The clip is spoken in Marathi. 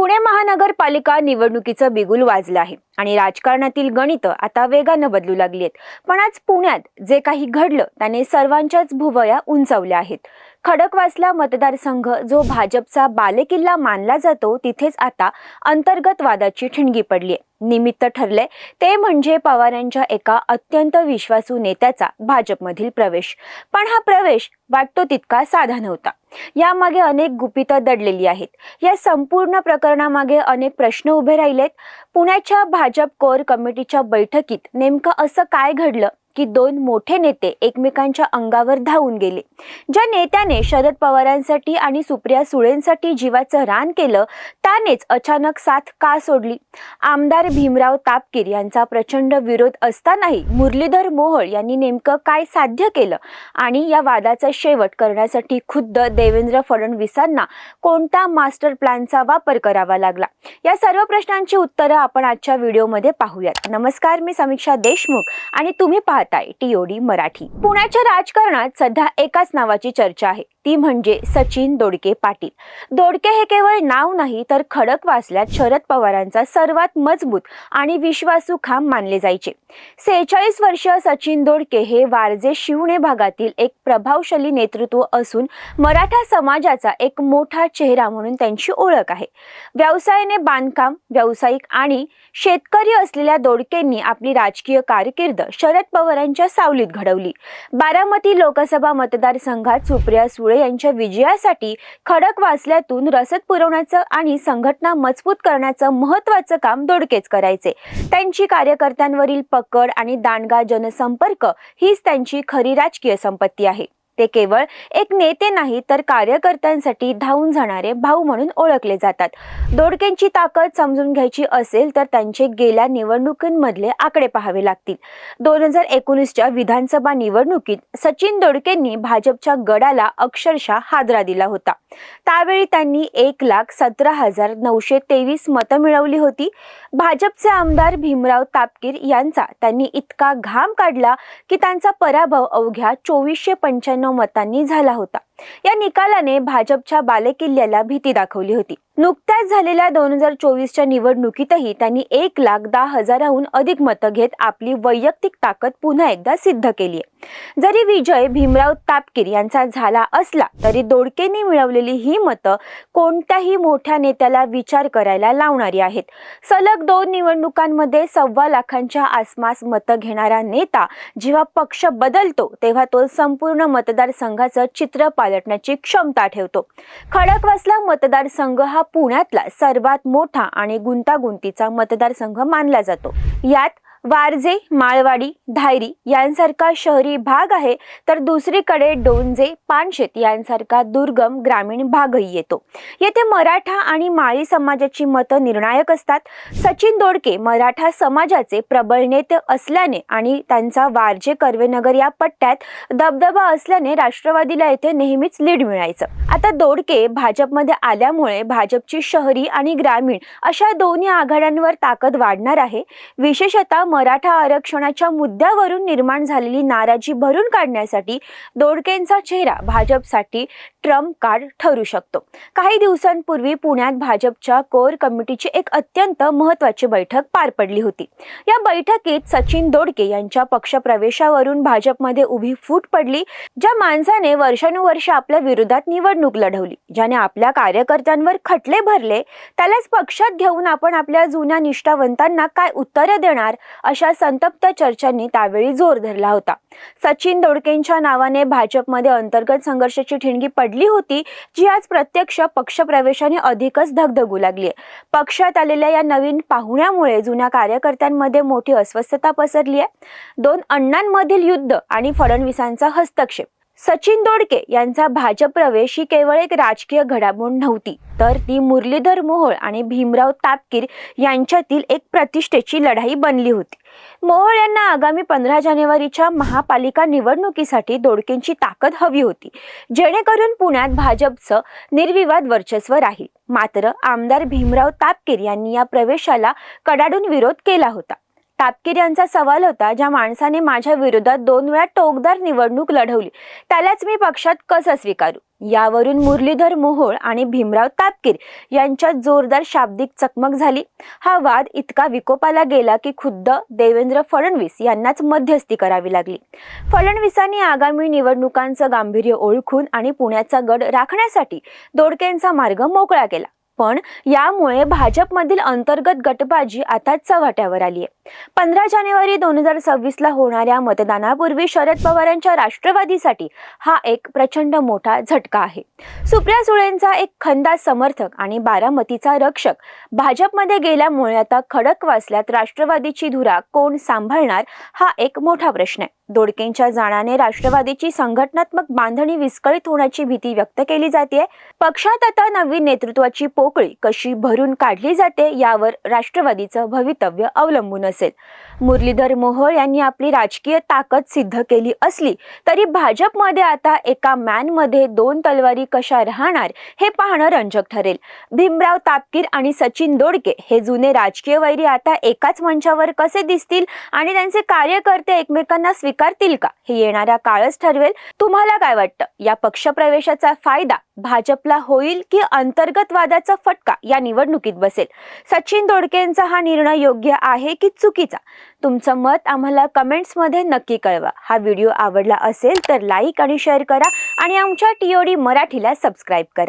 पुणे महानगरपालिका निवडणुकीचं बिगुल वाजलं आहे आणि राजकारणातील गणित आता वेगानं बदलू लागली आहेत. पण आज पुण्यात जे काही घडलं त्याने सर्वांच्याच भुवया उंचावल्या आहेत. खडकवासला मतदारसंघ जो भाजपचा बालेकिल्ला मानला जातो तिथेच आता अंतर्गत वादाची ठिणगी पडली आहे. निमित्त ठरले ते म्हणजे पवारांच्या एका अत्यंत विश्वासू नेत्याचा भाजपमधील प्रवेश. पण हा प्रवेश वाटतो तितका साधा नव्हता. यामागे अनेक गुपितं दडलेली आहेत. या संपूर्ण प्रकरणामागे अनेक प्रश्न उभे राहिलेत. पुण्याच्या भाजप कोर कमिटीच्या बैठकीत नेमकं असं काय घडलं? की दोन मोठे नेते एकमेकांच्या अंगावर धावून गेले. ज्या नेत्याने शरद पवारांसाठी आणि सुप्रिया सुळेंसाठी जीवाचं रान केलं त्यानेच अचानक साथ का सोडली? आमदार भीमराव तापकीर यांचा प्रचंड विरोध असतानाही मुरलीधर मोहोळ यांनी नेमकं काय साध्य केलं? आणि या वादाचा शेवट करण्यासाठी खुद्द देवेंद्र फडणवीसांना कोणता मास्टर प्लॅनचा वापर करावा लागला? या सर्व प्रश्नांची उत्तरं आपण आजच्या व्हिडिओमध्ये पाहूयात. नमस्कार मी समीक्षा देशमुख आणि तुम्ही पाहताय टीओडी मराठी. पुण्याच्या राजकारणात सध्या एकाच नावाची चर्चा आहे. ती म्हणजे सचिन दोडके पाटील. दोडके हे केवळ नाव नाही तर खडक वाचल्यात शरद पवारांचा सर्वात मजबूत आणि विश्वासू खांब मानले जायचे. सेहेचाळीस वर्ष सचिन दोडके हे वारजे शिवणे भागातील एक प्रभावशाली नेतृत्व असून मराठा समाजाचा एक मोठा चेहरा म्हणून त्यांची ओळख आहे. व्यवसायाने बांधकाम व्यावसायिक आणि शेतकरी असलेल्या दोडकेंनी आपली राजकीय कारकीर्द शरद पवार पवारांच्या सावलीत घडवली. बारामती लोकसभा मतदारसंघात सुप्रिया सुळे यांच्या विजयासाठी खडकवासल्यातून रसद पुरवण्याचं आणि संघटना मजबूत करण्याचं महत्वाचं काम दोडकेच करायचे. त्यांची कार्यकर्त्यांवरील पकड आणि दांडगा जनसंपर्क हीच त्यांची खरी राजकीय संपत्ती आहे. ते केवळ एक नेते नाही तर कार्यकर्त्यांसाठी धावून जाणारे भाऊ म्हणून ओळखले जातात. दोडकेंची ताकद समजून घ्यायची असेल तर त्यांचे गेल्या निवडणुकींमधले आकडे पाहावे लागतील. दोन हजार एकोणीसच्या विधानसभा निवडणुकीत सचिन दोडकेंनी भाजपच्या गडाला अक्षरशः हादरा दिला होता. त्यावेळी त्यांनी एक लाख सतरा हजार नऊशे तेवीस मतं मिळवली होती. भाजपचे आमदार भीमराव तापकीर यांचा त्यांनी इतका घाम काढला की त्यांचा पराभव अवघ्या चोवीसशे पंच्याण्णव मतांनी झाला होता. या निकालाने भाजपच्या बालेकिल्ल्याला भीती दाखवली होती. नुकत्याच झालेल्या दोन हजार चोवीसच्या निवडणुकीतही त्यांनी एक लाख दहा हजाराहून अधिक मतं घेत आपली वैयक्तिक ताकद पुन्हा एकदा सिद्ध केली आहे. जरी विजय भीमराव तापकीर यांचा झाला असला तरी दोडकेने मिळवलेली ही मतं कोणत्याही मोठ्या नेत्याला विचार करायला लावणारी आहेत. सलग दोन निवडणुकांमध्ये सव्वा लाखांच्या आसपास मतं घेणारा नेता जेव्हा पक्ष बदलतो तेव्हा तो संपूर्ण मतदारसंघाचं चित्र पालटण्याची क्षमता ठेवतो. खडकवासला मतदारसंघ हा पुण्यातला सर्वात मोठा आणि गुंतागुंतीचा मतदारसंघ मानला जातो. यात वारजे माळवाडी धायरी यांसारखा शहरी भाग आहे तर दुसरीकडे डोंजे पानशेत यांसारखा दुर्गम ग्रामीण भागही येतो. येथे मराठा आणि माळी समाजाची मतं निर्णायक असतात. सचिन दोडके मराठा समाजाचे प्रबळ नेते असल्याने आणि त्यांचा वारजे कर्वेनगर या पट्ट्यात दबदबा असल्याने राष्ट्रवादीला येथे नेहमीच लीड मिळायचं. आता दोडके भाजपमध्ये आल्यामुळे भाजपची शहरी आणि ग्रामीण अशा दोन्ही आघाड्यांवर ताकद वाढणार आहे. विशेषतः मराठा आरक्षणाच्या मुद्द्यावरून निर्माण झालेली नाराजी भरून काढण्यासाठी दोडकेंचा चेहरा भाजपसाठी ट्रम्प कार्ड ठरू शकतो. काही दिवसांपूर्वी पुण्यात भाजपच्या कोर कमिटीची एक अत्यंत महत्वाची बैठक पार पडली होती. या बैठकीत सचिन दोडके यांच्या पक्षप्रवेशावरून भाजपमध्ये उभी फूट पडली ज्या माणसाने वर्षानुवर्ष आपल्या विरोधात निवडणूक लढवली ज्याने आपल्या कार्यकर्त्यांवर खटले भरले त्यालाच पक्षात घेऊन आपण आपल्या जुन्या निष्ठावंतांना काय उत्तरं देणार अशा संतप्त चर्चांनी त्यावेळी जोर धरला होता. सचिन दोडकेंच्या नावाने भाजपमध्ये अंतर्गत संघर्षाची ठिणगी पडली होती जी आज प्रत्यक्ष पक्षप्रवेशाने अधिकच धगधगू लागली आहे. पक्षात आलेल्या या नवीन पाहुण्यामुळे जुन्या कार्यकर्त्यांमध्ये मोठी अस्वस्थता पसरली आहे. दोन अण्णांमधील युद्ध आणि फडणवीसांचा हस्तक्षेप. सचिन दोडके यांचा भाजप प्रवेश ही केवळ एक राजकीय घडामोड नव्हती तर ती मुरलीधर मोहोळ आणि भीमराव तापकीर यांच्यातील एक प्रतिष्ठेची लढाई बनली होती. मोहोळ यांना आगामी पंधरा जानेवारीच्या महापालिका निवडणुकीसाठी दोडकेंची ताकद हवी होती जेणेकरून पुण्यात भाजपचं निर्विवाद वर्चस्व राहील. मात्र आमदार भीमराव तापकीर यांनी या प्रवेशाला कडाडून विरोध केला होता. तापकीर यांचा सवाल होता ज्या माणसाने माझ्या विरोधात दोन वेळा टोकदार निवडणूक लढवली. त्यालाच मी पक्षात कसं स्वीकारू? यावरून मुरलीधर मोहोळ आणि भीमराव तापकीर यांच्यात जोरदार शाब्दिक चकमक झाली. हा वाद इतका विकोपाला गेला की खुद्द देवेंद्र फडणवीस यांनाच मध्यस्थी करावी लागली. फडणवीसांनी आगामी निवडणुकांचं गांभीर्य ओळखून आणि पुण्याचा गड राखण्यासाठी दोडकेंचा मार्ग मोकळा केला. पण यामुळे भाजपमधील अंतर्गत गटबाजी आता चव्हाट्यावर आली आहे पंधरा जानेवारी दोन हजार सव्वीसला होणाऱ्या मतदानापूर्वी शरद पवारांच्या राष्ट्रवादीसाठी हा एक प्रचंड मोठा झटका आहे. सुप्रिया सुळेंचा एक खंदा समर्थक आणि बारामतीचा रक्षक भाजपमध्ये गेल्यामुळे आता खडकवासल्यात राष्ट्रवादीची धुरा कोण सांभाळणार हा एक मोठा प्रश्न आहे. दोडकेंच्या जाण्याने राष्ट्रवादीची संघटनात्मक बांधणी विस्कळीत होण्याची भीती व्यक्त केली जाते पक्षात आता नवीन नेतृत्वाची पोकळी कशी भरून काढली जाते यावर राष्ट्रवादीचं भवितव्य अवलंबून असेल. मुरलीधर मोहोळ यांनी आपली राजकीय ताकद सिद्ध केली असली तरी भाजपमध्ये आता एका मॅनमध्ये दोन तलवारी कशा राहणार हे पाहणं रंजक ठरेल. भीमराव तापकीर आणि सचिन दोडके हे जुने राजकीय वैरी आता एकाच मंचावर कसे दिसतील आणि त्यांचे कार्यकर्ते एकमेकांना स्वीकारतील का हे येणाऱ्या काळच ठरवेल. तुम्हाला काय वाटतं? या पक्षप्रवेशाचा फायदा भाजपला होईल की अंतर्गत वादाचा फटका या निवडणुकीत बसेल? सचिन दोडकेंचा हा निर्णय योग्य आहे की चुकीचा? तुमचं मत आम्हाला कमेंट्समध्ये नक्की कळवा. हा व्हिडिओ आवडला असेल तर लाईक आणि शेअर करा आणि आमच्या टीओडी मराठीला सबस्क्राईब करा.